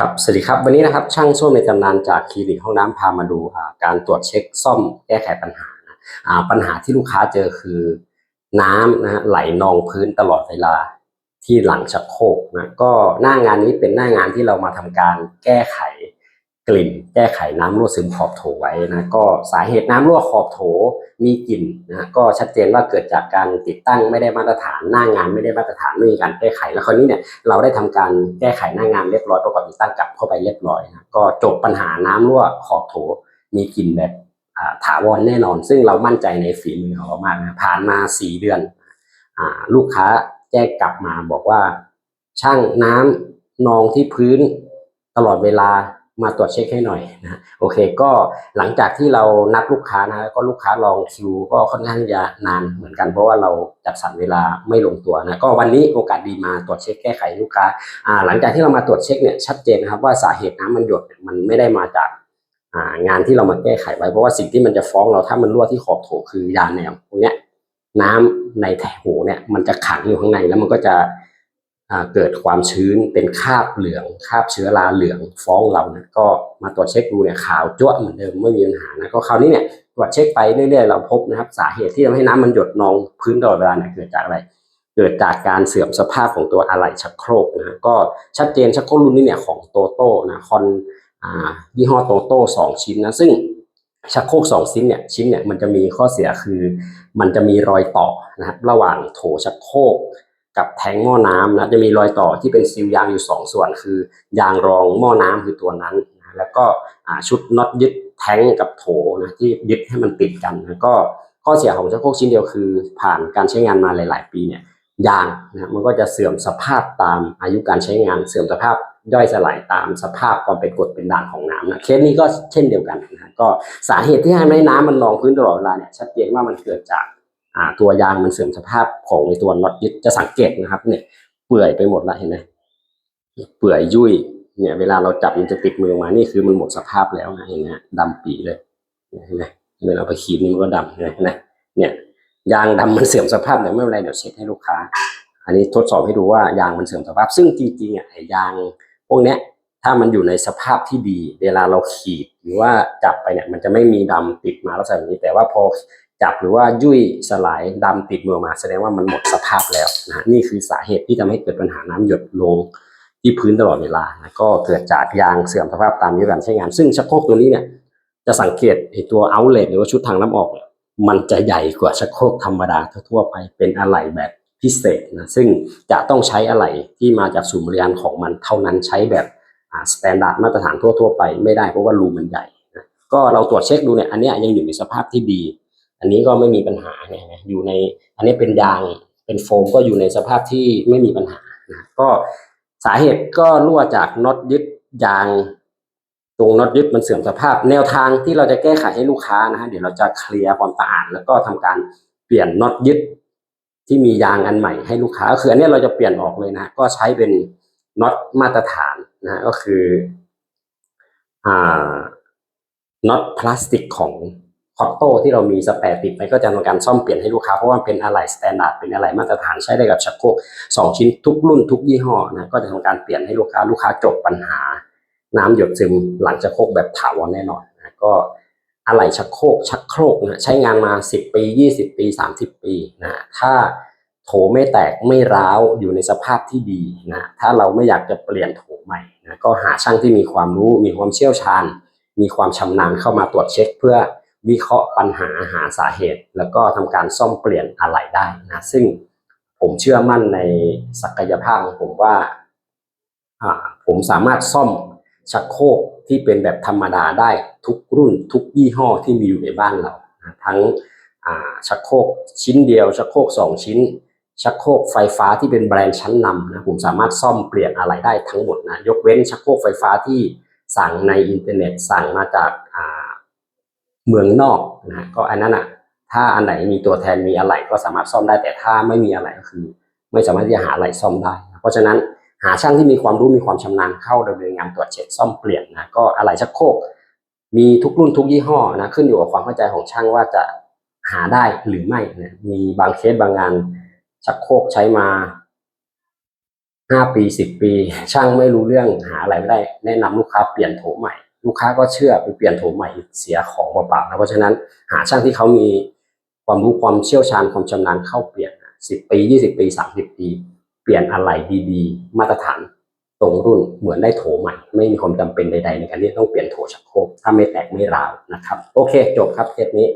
ครับ สวัสดีครับ วันนี้นะครับช่างส้วมในตำนานจากคลินิกห้องน้ำพามาดูการตรวจเช็คซ่อมแก้ไขปัญหานะปัญหาที่ลูกค้าเจอคือน้ำนะฮะไหลนองพื้นตลอดเวลาที่หลังชักโครกนะก็หน้างานนี้เป็นหน้างานที่เรามาทำการแก้ไข กลิ่นแก้ไขน้ำรั่วซึมขอบโถไว้นะก็สาเหตุน้ำรั่วขอบโถมีกลิ่นนะก็ชัดเจนว่าเกิดจากการติดตั้งไม่ได้มาตรฐานหน้างานไม่ได้มาตรฐานไม่มีการแก้ไข แล้วคราวนี้เนี่ยเราได้ทำการแก้ไขหน้างานเรียบร้อยประกอบติดตั้งกลับเข้าไปเรียบร้อยนะก็จบปัญหาน้ำรั่วขอบโถมีกลิ่นแบบถาวรแน่นอน ซึ่งเรามั่นใจในฝีมือของเรามากนะผ่านมาสี่เดือนอลูกค้าแจ้งกลับมาบอกว่า ช่างน้ำนองที่พื้นตลอดเวลา มาตรวจเช็คให้หน่อยนะโอเคก็หลังจากที่เรานัดลูกค้านะก็ลูกค้าลองคิวก็ค่อนข้างจะนานเหมือนกัน เพราะว่าเราจัดสรรเวลาไม่ลงตัวนะก็วันนี้โอกาสดีมาตรวจเช็คแก้ไขลูกค้าอ่าหลังจากที่เรามาตรวจเช็คเนี่ยชัดเจนนะครับว่าสาเหตุน้ำมันหยดเนี่ยมันไม่ได้มาจากอ่างานที่เรามาแก้ไขไว้เพราะว่าสิ่งที่มันจะฟ้องเราถ้ามันรั่วที่ขอบโถคือยาแนวพวกเนี้ยน้ำในแถวเนี่ยมันจะขังอยู่ข้างในแล้วมันก็จะ เกิดความชื้นเป็นคราบเหลืองคราบเชื้อราเหลืองฟ้องเรานะก็มาตรวจเช็คดูเนี่ยขาวจ้วเหมือนเดิมไม่มีปัญหานะก็คราวนี้เนี่ยตรวจเช็คไปเรื่อยๆเราพบนะครับสาเหตุที่ทำให้น้ำมันหยดนองพื้นตลอดเวลาเนี่ยเกิดจากอะไร เกิดจากการเสื่อมสภาพของตัวอะไหล่ชักโครกนะก็ชัดเจนชักโครกรุ่นนี้เนี่ยของโตโต้นะคอนอ่ายี่ห้อโตโต้สองชิ้นนะซึ่งชักโครกสองชิ้นเนี่ยชิ้นเนี่ยมันจะมีข้อเสียคือ มันจะมีรอยต่อนะครับระหว่างโถชักโครก กับแทงหม้อน้ำนะจะมีรอยต่อที่เป็นซีลยางอยู่สองส่วน คือยางรองหม้อน้ำคือตัวนั้นนะแล้วก็ชุดน็อตยึดแทงกับโถนะที่ยึดให้มันติดกันนะก็ข้อเสียของชักโคกชิ้นเดียวคือ ผ่านการใช้งานมาหลาย ๆ ปีเนี่ยยางนะมันก็จะเสื่อมสภาพตามอายุการใช้งานเสื่อมสภาพย่อยสลายตามสภาพความเป็นกรดเป็นด่างของน้ำนะเคสนี้ก็เช่นเดียวกันนะก็สาเหตุที่ทำให้น้ำมันนองพื้นตลอดเวลาเนี่ยชัดเจนว่ามันเกิดจาก ตัวยางมันเสื่อมสภาพของในตัวน็อตยึดจะสังเกตนะครับ เนี่ยเปื่อยไปหมดแล้วเห็นไหมเปื่อยยุ่ยเนี่ยเวลาเราจับมันจะติดมือมานี่คือมันหมดสภาพแล้วนะเห็นไหมดำปีเลยเห็นไหมเวลาไปขีดนี่มันก็ดำเห็นไหมเนี่ยยางดำมันเสื่อมสภาพเนี่ยไม่เป็นไรเดี๋ยวเช็คให้ลูกค้า อันนี้ทดสอบให้ดูว่ายางมันเสื่อมสภาพ ซึ่งจริงๆอะยางพวกเนี้ยถ้ามันอยู่ในสภาพที่ดี เวลาเราขีดหรือว่าจับไปเนี่ยมันจะไม่มีดำติดมาลักษณะแบบนี้แต่ว่าพอ จับหรือว่ายุ่ยสลายดำติดมือมา แสดงว่ามันหมดสภาพแล้วนะนี่คือสาเหตุที่ทำให้เกิดปัญหาน้ำหยดลงที่พื้นตลอดเวลานะก็เกิดจากยางเสื่อมสภาพตามอายุการใช้งาน ซึ่งชักโครกตัวนี้เนี่ยจะสังเกตไอตัวเอาเล t หรือว่าชุดทางน้ำออกเนี่ยมันจะใหญ่กว่าชักโครกธรรมดาทั่วไปเป็นอะไหล่แบบพิเศษนะซึ่งจะต้องใช้อะไหล่ที่มาจากศูนย์บริการของมันเท่านั้นใช้แบบอ่าสแตนดาร์ดมาตรฐานทั่วๆไปไม่ได้เพราะว่ารูมันใหญ่นะก็เราตรวจเช็คดูเนี่ยอันนี้ยังอยู่ในสภาพที่ดี อันนี้ก็ไม่มีปัญหาเนี่ยนะอยู่ในอันนี้เป็นยางเป็นโฟมก็อยู่ในสภาพที่ไม่มีปัญหานะก็สาเหตุก็รั่วจากน็อตยึดยาง ตรงน็อตยึดมันเสื่อมสภาพ แนวทางที่เราจะแก้ไขให้ลูกค้านะฮะเดี๋ยวเราจะเคลียร์ความสะอาดแล้วก็ทำการเปลี่ยนน็อตยึดที่มียางอันใหม่ให้ลูกค้าก็คืออันนี้เราจะเปลี่ยนออกเลยนะก็ใช้เป็นน็อตมาตรฐานนะฮะก็คืออ่าน็อตพลาสติกของ คอตโต้ที่เรามีสแปรติดไปก็จะทำการซ่อมเปลี่ยนให้ลูกค้าเพราะว่ามันเป็นอะไหล่สแตนดาร์ดเป็นอะไหล่มาตรฐานใช้ได้กับชักโครกสองชิ้นทุกรุ่นทุกยี่ห้อนะก็จะทำการเปลี่ยนให้ลูกค้าลูกค้าจบปัญหา น้ำหยดซึมหลังชักโครกแบบถาวรแน่นอนนะก็อะไหล่ชักโครกชักโครกนะใช้งานมา 10 ปี 20 ปี 30 ปีนะถ้าโถไม่แตกไม่ร้าวอยู่ในสภาพที่ดีนะถ้าเราไม่อยากจะเปลี่ยนโถใหม่นะก็หาช่างที่มีความรู้มีความเชี่ยวชาญ มีความชำนาญเข้ามาตรวจเช็คเพื่อ วิเคราะห์ปัญหาหาสาเหตุ แล้วก็ทำการซ่อมเปลี่ยนอะไหล่ได้นะซึ่งผมเชื่อมั่นในศักยภาพของผมว่าผมสามารถซ่อมชักโครกที่เป็นแบบธรรมดาได้ทุกรุ่นทุกยี่ห้อที่มีอยู่ในบ้านเรานะทั้งชักโครกชิ้นเดียว ชักโครกสองชิ้น ชักโครกไฟฟ้าที่เป็นแบรนด์ชั้นนำนะผมสามารถซ่อมเปลี่ยนอะไรได้ทั้งหมดนะยกเว้นชักโครกไฟฟ้าที่สั่งในอินเทอร์เน็ต สั่งมาจาก เมืองนอกนะก็อันนั้นอะ ถ้าอันไหนมีตัวแทนมีอะไรก็สามารถซ่อมได้แต่ถ้าไม่มีอะไรก็คือ ไม่สามารถที่จะหาอะไรซ่อมได้ เพราะฉะนั้นหาช่างที่มีความรู้มีความชำนาญเข้าดำเนินงานตรวจเช็คซ่อมเปลี่ยนนะก็อะไหล่ชักโครกมีทุกรุ่นทุกยี่ห้อนะขึ้นอยู่กับความเข้าใจของช่างว่าจะหาได้หรือไม่นะมีบางเคสบางงาน ชักโครกใช้มาห้าปีสิบปี ช่างไม่รู้เรื่องหาอะไรไม่ได้ แนะนำลูกค้าเปลี่ยนโถใหม่ ลูกค้าก็เชื่อไปเปลี่ยนโถใหม่เสียของเปล่าๆนะเพราะฉะนั้นหาช่างที่เขามีความรู้ความเชี่ยวชาญความชำนาญเข้าเปลี่ยนสิบปียี่สิบปีสามสิบปี เปลี่ยนอะไรดีๆ มาตรฐานตรงรุ่นเหมือนได้โถใหม่ ไม่มีความจำเป็นใดๆในการที่ต้องเปลี่ยนโถชักโครกถ้าไม่แตกไม่ร้าวนะครับ โอเค จบครับเคสนี้